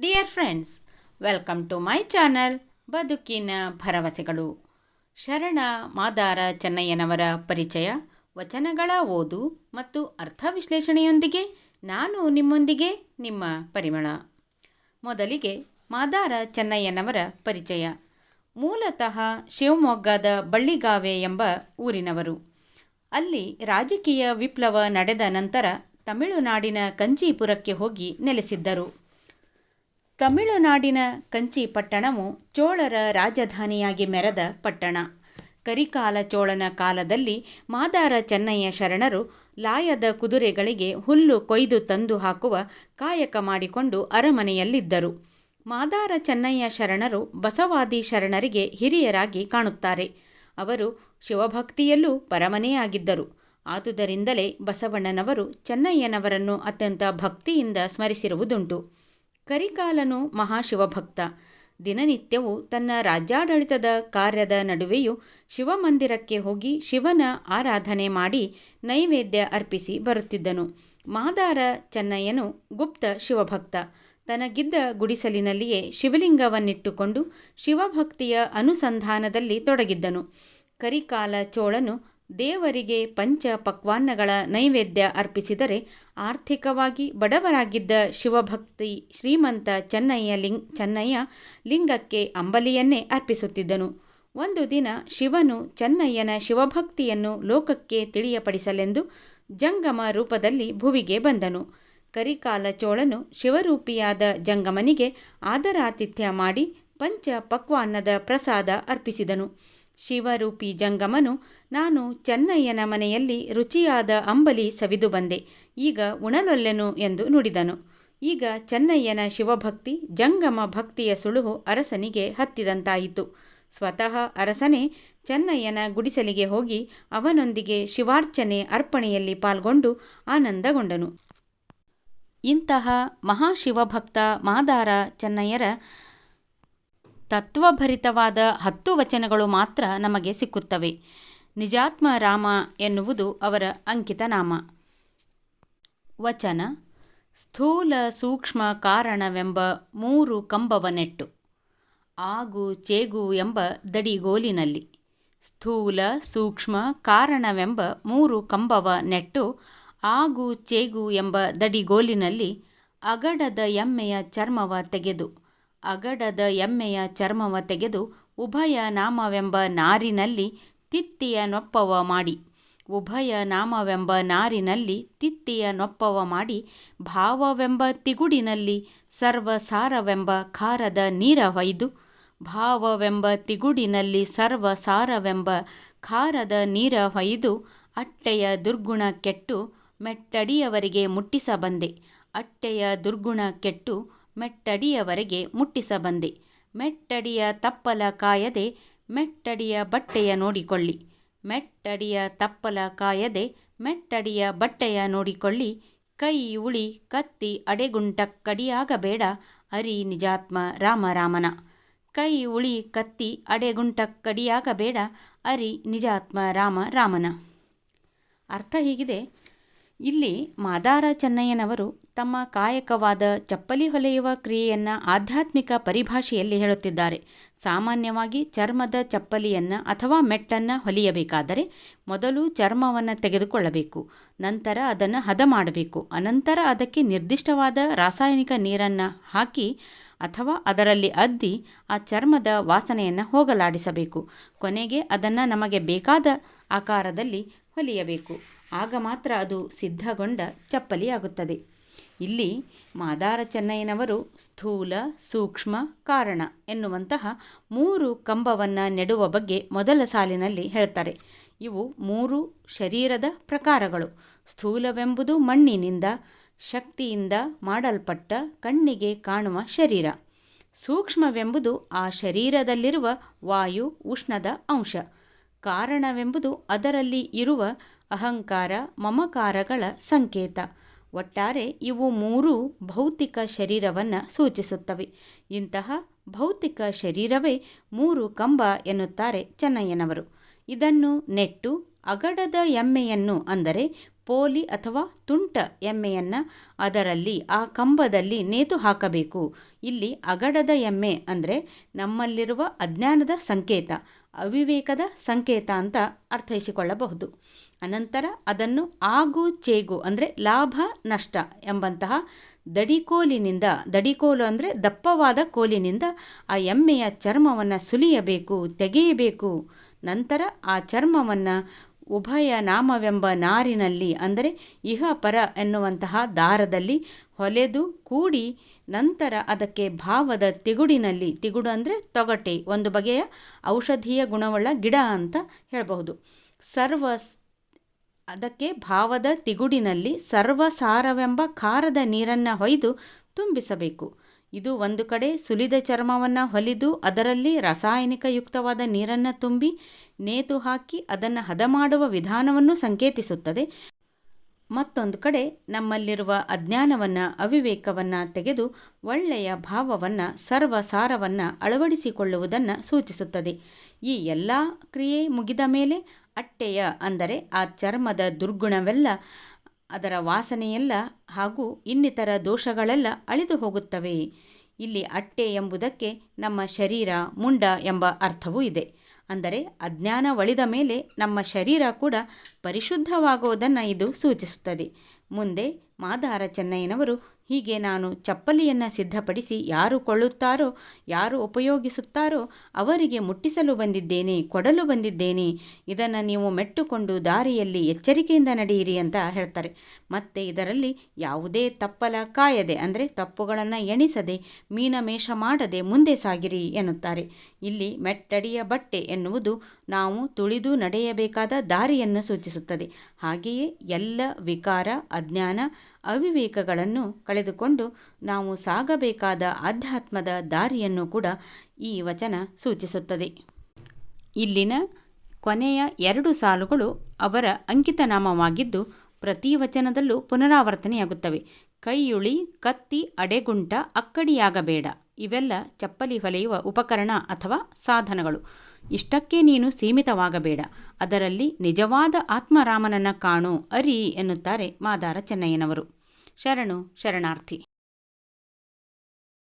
Dear friends welcome to my channel ಬದುಕಿನ ಭರವಸೆಗಳು ಶರಣ ಮಾದಾರ ಚೆನ್ನಯ್ಯನವರ ಪರಿಚಯ, ವಚನಗಳ ಓದು ಮತ್ತು ಅರ್ಥ ವಿಶ್ಲೇಷಣೆಯೊಂದಿಗೆ ನಾನು ನಿಮ್ಮೊಂದಿಗೆ ನಿಮ್ಮ ಪರಿಮಳ. ಮೊದಲಿಗೆ ಮಾದಾರ ಚೆನ್ನಯ್ಯನವರ ಪರಿಚಯ. ಮೂಲತಃ ಶಿವಮೊಗ್ಗದ ಬಳ್ಳಿಗಾವೆ ಎಂಬ ಊರಿನವರು. ಅಲ್ಲಿ ರಾಜಕೀಯ ವಿಪ್ಲವ ನಡೆದ ನಂತರ ತಮಿಳುನಾಡಿನ ಕಂಚೀಪುರಕ್ಕೆ ಹೋಗಿ ನೆಲೆಸಿದ್ದರು. ತಮಿಳುನಾಡಿನ ಕಂಚಿ ಪಟ್ಟಣವು ಚೋಳರ ರಾಜಧಾನಿಯಾಗಿ ಮೆರೆದ ಪಟ್ಟಣ. ಕರಿಕಾಲ ಚೋಳನ ಕಾಲದಲ್ಲಿ ಮಾದಾರ ಚೆನ್ನಯ್ಯ ಶರಣರು ಲಾಯದ ಕುದುರೆಗಳಿಗೆ ಹುಲ್ಲು ಕೊಯ್ದು ತಂದು ಹಾಕುವ ಕಾಯಕ ಮಾಡಿಕೊಂಡು ಅರಮನೆಯಲ್ಲಿದ್ದರು. ಮಾದಾರ ಚೆನ್ನಯ್ಯ ಶರಣರು ಬಸವಾದಿ ಶರಣರಿಗೆ ಹಿರಿಯರಾಗಿ ಕಾಣುತ್ತಾರೆ. ಅವರು ಶಿವಭಕ್ತಿಯಲ್ಲೂ ಪರಮನೆಯಾಗಿದ್ದರು. ಆದುದರಿಂದಲೇ ಬಸವಣ್ಣನವರು ಚೆನ್ನಯ್ಯನವರನ್ನು ಅತ್ಯಂತ ಭಕ್ತಿಯಿಂದ ಸ್ಮರಿಸಿರುವುದುಂಟು. ಕರಿಕಾಲನು ಮಹಾಶಿವಭಕ್ತ. ದಿನನಿತ್ಯವೂ ತನ್ನ ರಾಜ್ಯಾಡಳಿತದ ಕಾರ್ಯದ ನಡುವೆಯೂ ಶಿವಮಂದಿರಕ್ಕೆ ಹೋಗಿ ಶಿವನ ಆರಾಧನೆ ಮಾಡಿ ನೈವೇದ್ಯ ಅರ್ಪಿಸಿ ಬರುತ್ತಿದ್ದನು. ಮಾದಾರ ಚೆನ್ನಯ್ಯನು ಗುಪ್ತ ಶಿವಭಕ್ತ. ತನಗಿದ್ದ ಗುಡಿಸಲಿನಲ್ಲಿಯೇ ಶಿವಲಿಂಗವನ್ನಿಟ್ಟುಕೊಂಡು ಶಿವಭಕ್ತಿಯ ಅನುಸಂಧಾನದಲ್ಲಿ ತೊಡಗಿದ್ದನು. ಕರಿಕಾಲ ಚೋಳನು ದೇವರಿಗೆ ಪಂಚ ಪಕ್ವಾನ್ನಗಳ ನೈವೇದ್ಯ ಅರ್ಪಿಸಿದರೆ ಆರ್ಥಿಕವಾಗಿ ಬಡವರಾಗಿದ್ದ ಶಿವಭಕ್ತಿ ಶ್ರೀಮಂತ ಚೆನ್ನಯ್ಯ ಲಿಂಗ್ ಚೆನ್ನಯ್ಯ ಲಿಂಗಕ್ಕೆ ಅಂಬಲಿಯನ್ನೇ ಅರ್ಪಿಸುತ್ತಿದ್ದನು. ಒಂದು ದಿನ ಶಿವನು ಚೆನ್ನಯ್ಯನ ಶಿವಭಕ್ತಿಯನ್ನು ಲೋಕಕ್ಕೆ ತಿಳಿಯಪಡಿಸಲೆಂದು ಜಂಗಮ ರೂಪದಲ್ಲಿ ಭುವಿಗೆ ಬಂದನು. ಕರಿಕಾಲ ಚೋಳನು ಶಿವರೂಪಿಯಾದ ಜಂಗಮನಿಗೆ ಆದರಾತಿಥ್ಯ ಮಾಡಿ ಪಂಚ ಪಕ್ವಾನ್ನದ ಪ್ರಸಾದ ಅರ್ಪಿಸಿದನು. ಶಿವರೂಪಿ ಜಂಗಮನು, ನಾನು ಚೆನ್ನಯ್ಯನ ಮನೆಯಲ್ಲಿ ರುಚಿಯಾದ ಅಂಬಲಿ ಸವಿದು ಬಂದೆ. ಈಗ ಉಣಲೊಲ್ಲೆನು? ಎಂದು ನುಡಿದನು. ಈಗ ಚೆನ್ನಯ್ಯನ ಶಿವಭಕ್ತಿ, ಜಂಗಮ ಭಕ್ತಿಯ ಸುಳುಹು ಅರಸನಿಗೆ ಹತ್ತಿದಂತಾಯಿತು. ಸ್ವತಃ ಅರಸನೇ ಚೆನ್ನಯ್ಯನ ಗುಡಿಸಲಿಗೆ ಹೋಗಿ ಅವನೊಂದಿಗೆ ಶಿವಾರ್ಚನೆ ಅರ್ಪಣೆಯಲ್ಲಿ ಪಾಲ್ಗೊಂಡು ಆನಂದಗೊಂಡನು. ಇಂತಹ ಮಹಾಶಿವಭಕ್ತ ಮಾದಾರ ಚೆನ್ನಯ್ಯರ ತತ್ವಭರಿತವಾದ ಹತ್ತು ವಚನಗಳು ಮಾತ್ರ ನಮಗೆ ಸಿಕ್ಕುತ್ತವೆ. ನಿಜಾತ್ಮ ರಾಮ ಎನ್ನುವುದು ಅವರ ಅಂಕಿತ ನಾಮ. ವಚನ, ಸ್ಥೂಲ ಸೂಕ್ಷ್ಮ ಕಾರಣವೆಂಬ ಮೂರು ಕಂಬವ ನೆಟ್ಟು ಆಗು ಚೇಗು ಎಂಬ ದಡಿಗೋಲಿನಲ್ಲಿ, ಸ್ಥೂಲ ಸೂಕ್ಷ್ಮ ಕಾರಣವೆಂಬ ಮೂರು ಕಂಬವ ನೆಟ್ಟು ಆಗು ಚೇಗು ಎಂಬ ದಡಿಗೋಲಿನಲ್ಲಿ, ಅಗಡದ ಎಮ್ಮೆಯ ಚರ್ಮವ ತೆಗೆದು ಅಗಡದ ಎಮ್ಮೆಯ ಚರ್ಮವ ತೆಗೆದು ಉಭಯ ನಾಮವೆಂಬ ನಾರಿನಲ್ಲಿ ತಿತ್ತಿಯ ನೊಪ್ಪವ ಮಾಡಿ, ಉಭಯ ನಾಮವೆಂಬ ನಾರಿನಲ್ಲಿ ತಿತ್ತಿಯ ನೊಪ್ಪವ ಮಾಡಿ, ಭಾವವೆಂಬ ತಿಗುಡಿನಲ್ಲಿ ಸರ್ವಸಾರವೆಂಬ ಖಾರದ ನೀರ ಹೊಯ್ದು ಭಾವವೆಂಬ ತಿಗುಡಿನಲ್ಲಿ ಸರ್ವಸಾರವೆಂಬ ಖಾರದ ನೀರ ಹೊಯ್ದು ಅಟ್ಟೆಯ ದುರ್ಗುಣ ಕೆಟ್ಟು ಮೆಟ್ಟಡಿಯವರಿಗೆ ಮುಟ್ಟಿಸಬಂದೆ, ಅಟ್ಟೆಯ ದುರ್ಗುಣ ಕೆಟ್ಟು ಮೆಟ್ಟಡಿಯವರೆಗೆ ಮುಟ್ಟಿಸಬಂದೆ. ಮೆಟ್ಟಡಿಯ ತಪ್ಪಲ ಕಾಯದೆ ಮೆಟ್ಟಡಿಯ ಬಟ್ಟೆಯ ನೋಡಿಕೊಳ್ಳಿ. ಮೆಟ್ಟಡಿಯ ತಪ್ಪಲ ಕಾಯದೆ ಮೆಟ್ಟಡಿಯ ಬಟ್ಟೆಯ ನೋಡಿಕೊಳ್ಳಿ. ಕೈ ಉಳಿ ಕತ್ತಿ ಅಡೆಗುಂಟ ಕಡಿಯಾಗಬೇಡ ಅರಿ ನಿಜಾತ್ಮ ರಾಮರಾಮನ. ಕೈ ಉಳಿ ಕತ್ತಿ ಅಡೆಗುಂಟ ಕಡಿಯಾಗಬೇಡ ಅರಿ ನಿಜಾತ್ಮ ರಾಮ ರಾಮನ ಅರ್ಥ ಹೀಗಿದೆ. ಇಲ್ಲಿ ಮಾದಾರ ಚೆನ್ನಯ್ಯನವರು ತಮ್ಮ ಕಾಯಕವಾದ ಚಪ್ಪಲಿ ಹೊಲೆಯುವ ಕ್ರಿಯೆಯನ್ನು ಆಧ್ಯಾತ್ಮಿಕ ಪರಿಭಾಷೆಯಲ್ಲಿ ಹೇಳುತ್ತಿದ್ದಾರೆ. ಸಾಮಾನ್ಯವಾಗಿ ಚರ್ಮದ ಚಪ್ಪಲಿಯನ್ನು ಅಥವಾ ಮೆಟ್ಟನ್ನು ಹೊಲಿಯಬೇಕಾದರೆ ಮೊದಲು ಚರ್ಮವನ್ನು ತೆಗೆದುಕೊಳ್ಳಬೇಕು, ನಂತರ ಅದನ್ನು ಹದ ಮಾಡಬೇಕು, ಅನಂತರ ಅದಕ್ಕೆ ನಿರ್ದಿಷ್ಟವಾದ ರಾಸಾಯನಿಕ ನೀರನ್ನು ಹಾಕಿ ಅಥವಾ ಅದರಲ್ಲಿ ಅದ್ದಿ ಆ ಚರ್ಮದ ವಾಸನೆಯನ್ನು ಹೋಗಲಾಡಿಸಬೇಕು. ಕೊನೆಗೆ ಅದನ್ನು ನಮಗೆ ಬೇಕಾದ ಆಕಾರದಲ್ಲಿ ಹೊಲಿಯಬೇಕು. ಆಗ ಮಾತ್ರ ಅದು ಸಿದ್ಧಗೊಂಡ ಚಪ್ಪಲಿಯಾಗುತ್ತದೆ ಇಲ್ಲಿ ಮಾದಾರ ಚೆನ್ನಯ್ಯನವರು ಸ್ಥೂಲ, ಸೂಕ್ಷ್ಮ, ಕಾರಣ ಎನ್ನುವಂತಹ ಮೂರು ಕಂಬವನ್ನು ನೆಡುವ ಬಗ್ಗೆ ಮೊದಲ ಸಾಲಿನಲ್ಲಿ ಹೇಳ್ತಾರೆ. ಇವು ಮೂರು ಶರೀರದ ಪ್ರಕಾರಗಳು. ಸ್ಥೂಲವೆಂಬುದು ಮಣ್ಣಿನಿಂದ, ಶಕ್ತಿಯಿಂದ ಮಾಡಲ್ಪಟ್ಟ ಕಣ್ಣಿಗೆ ಕಾಣುವ ಶರೀರ. ಸೂಕ್ಷ್ಮವೆಂಬುದು ಆ ಶರೀರದಲ್ಲಿರುವ ವಾಯು ಉಷ್ಣದ ಅಂಶ. ಕಾರಣವೆಂಬುದು ಅದರಲ್ಲಿ ಇರುವ ಅಹಂಕಾರ, ಮಮಕಾರಗಳ ಸಂಕೇತ. ಒಟ್ಟಾರೆ ಇವು ಮೂರೂ ಭೌತಿಕ ಶರೀರವನ್ನು ಸೂಚಿಸುತ್ತವೆ. ಇಂತಹ ಭೌತಿಕ ಶರೀರವೇ ಮೂರು ಕಂಬ ಎನ್ನುತ್ತಾರೆ ಚೆನ್ನಯ್ಯನವರು. ಇದನ್ನು ನೆಟ್ಟು ಅಗಡದ ಎಮ್ಮೆಯನ್ನು ಅಂದರೆ ಪೋಲಿ ಅಥವಾ ತುಂಟ ಎಮ್ಮೆಯನ್ನು ಅದರಲ್ಲಿ ಆ ಕಂಬದಲ್ಲಿ ನೇತು ಹಾಕಬೇಕು. ಇಲ್ಲಿ ಅಗಡದ ಎಮ್ಮೆ ಅಂದರೆ ನಮ್ಮಲ್ಲಿರುವ ಅಜ್ಞಾನದ ಸಂಕೇತ, ಅವಿವೇಕದ ಸಂಕೇತ ಅಂತ ಅರ್ಥೈಸಿಕೊಳ್ಳಬಹುದು. ಅನಂತರ ಅದನ್ನು ಆಗು ಚೇಗು ಅಂದರೆ ಲಾಭ ನಷ್ಟ ಎಂಬಂತಹ ದಡಿಕೋಲಿನಿಂದ, ದಡಿಕೋಲು ಅಂದರೆ ದಪ್ಪವಾದ ಕೋಲಿನಿಂದ ಆ ಎಮ್ಮೆಯ ಚರ್ಮವನ್ನು ಸುಲಿಯಬೇಕು, ತೆಗೆಯಬೇಕು. ನಂತರ ಆ ಚರ್ಮವನ್ನು ಉಭಯ ನಾಮವೆಂಬ ನಾರಿನಲ್ಲಿ ಅಂದರೆ ಇಹ ಪರ ಎನ್ನುವಂತಹ ದಾರದಲ್ಲಿ ಹೊಲೆದು ಕೂಡಿ ನಂತರ ಅದಕ್ಕೆ ಭಾವದ ತಿಗುಡಿನಲ್ಲಿ, ತಿಗುಡು ಅಂದರೆ ತೊಗಟೆ, ಒಂದು ಬಗೆಯ ಔಷಧೀಯ ಗುಣವುಳ್ಳ ಗಿಡ ಅಂತ ಹೇಳಬಹುದು. ಸರ್ವ ಅದಕ್ಕೆ ಭಾವದ ತಿಗುಡಿನಲ್ಲಿ ಸರ್ವಸಾರವೆಂಬ ಖಾರದ ನೀರನ್ನು ಹೊಯ್ದು ತುಂಬಿಸಬೇಕು. ಇದು ಒಂದು ಕಡೆ ಸುಲಿದ ಚರ್ಮವನ್ನು ಹೊಲಿದು ಅದರಲ್ಲಿ ರಾಸಾಯನಿಕಯುಕ್ತವಾದ ನೀರನ್ನು ತುಂಬಿ ನೇತು ಹಾಕಿ ಅದನ್ನು ಹದ ಮಾಡುವ ವಿಧಾನವನ್ನು ಸಂಕೇತಿಸುತ್ತದೆ. ಮತ್ತೊಂದು ಕಡೆ ನಮ್ಮಲ್ಲಿರುವ ಅಜ್ಞಾನವನ್ನು, ಅವಿವೇಕವನ್ನು ತೆಗೆದು ಒಳ್ಳೆಯ ಭಾವವನ್ನು, ಸರ್ವಸಾರವನ್ನು ಅಳವಡಿಸಿಕೊಳ್ಳುವುದನ್ನು ಸೂಚಿಸುತ್ತದೆ. ಈ ಎಲ್ಲ ಕ್ರಿಯೆ ಮುಗಿದ ಮೇಲೆ ಅಟ್ಟೆಯ ಅಂದರೆ ಆ ಚರ್ಮದ ದುರ್ಗುಣವೆಲ್ಲ, ಅದರ ವಾಸನೆಯೆಲ್ಲ ಹಾಗೂ ಇನ್ನಿತರ ದೋಷಗಳೆಲ್ಲ ಅಳಿದು ಹೋಗುತ್ತವೆ. ಇಲ್ಲಿ ಅಟ್ಟೆ ಎಂಬುದಕ್ಕೆ ನಮ್ಮ ಶರೀರ, ಮುಂಡ ಎಂಬ ಅರ್ಥವೂ ಇದೆ. ಅಂದರೆ ಅಜ್ಞಾನ ಒಳಿದ ಮೇಲೆ ನಮ್ಮ ಶರೀರ ಕೂಡ ಪರಿಶುದ್ಧವಾಗುವುದನ್ನು ಇದು ಸೂಚಿಸುತ್ತದೆ. ಮುಂದೆ ಮಾದಾರ ಚೆನ್ನಯ್ಯನವರು ಹೀಗೆ ನಾನು ಚಪ್ಪಲಿಯನ್ನು ಸಿದ್ಧಪಡಿಸಿ ಯಾರು ಕೊಳ್ಳುತ್ತಾರೋ, ಯಾರು ಉಪಯೋಗಿಸುತ್ತಾರೋ ಅವರಿಗೆ ಮುಟ್ಟಿಸಲು ಬಂದಿದ್ದೇನೆ, ಕೊಡಲು ಬಂದಿದ್ದೇನೆ. ಇದನ್ನು ನೀವು ಮೆಟ್ಟುಕೊಂಡು ದಾರಿಯಲ್ಲಿ ಎಚ್ಚರಿಕೆಯಿಂದ ನಡೆಯಿರಿ ಅಂತ ಹೇಳ್ತಾರೆ. ಮತ್ತು ಇದರಲ್ಲಿ ಯಾವುದೇ ತಪ್ಪಲ ಕಾಯದೆ, ಅಂದರೆ ತಪ್ಪುಗಳನ್ನು ಎಣಿಸದೆ, ಮೀನಮೇಷ ಮಾಡದೆ ಮುಂದೆ ಸಾಗಿರಿ ಎನ್ನುತ್ತಾರೆ. ಇಲ್ಲಿ ಮೆಟ್ಟಡಿಯ ಬಟ್ಟೆ ಎನ್ನುವುದು ನಾವು ತುಳಿದು ನಡೆಯಬೇಕಾದ ದಾರಿಯನ್ನು ಸೂಚಿಸುತ್ತದೆ. ಹಾಗೆಯೇ ಎಲ್ಲ ವಿಕಾರ, ಅಜ್ಞಾನ ಅವಿವೇಕಗಳನ್ನು ಕಳೆದುಕೊಂಡು ನಾವು ಸಾಗಬೇಕಾದ ಆಧ್ಯಾತ್ಮದ ದಾರಿಯನ್ನು ಕೂಡ ಈ ವಚನ ಸೂಚಿಸುತ್ತದೆ. ಇಲ್ಲಿನ ಕೊನೆಯ ಎರಡು ಸಾಲುಗಳು ಅವರ ಅಂಕಿತನಾಮವಾಗಿದ್ದು ಪ್ರತಿ ವಚನದಲ್ಲೂ ಪುನರಾವರ್ತನೆಯಾಗುತ್ತವೆ. ಕೈಯುಳಿ, ಕತ್ತಿ, ಅಡೆಗುಂಟ, ಅಕ್ಕಡಿಯಾಗಬೇಡ. ಇವೆಲ್ಲ ಚಪ್ಪಲಿ ಹೊಲೆಯುವ ಉಪಕರಣ ಅಥವಾ ಸಾಧನಗಳು. ಇಷ್ಟಕ್ಕೆ ನೀನು ಸೀಮಿತವಾಗಬೇಡ. ಅದರಲ್ಲಿ ನಿಜವಾದ ಆತ್ಮರಾಮನನ್ನು ಕಾಣು, ಅರಿ ಎನ್ನುತ್ತಾರೆ ಮಾದಾರ ಚೆನ್ನಯ್ಯನವರು. ಶರಣು ಶರಣಾರ್ಥಿ.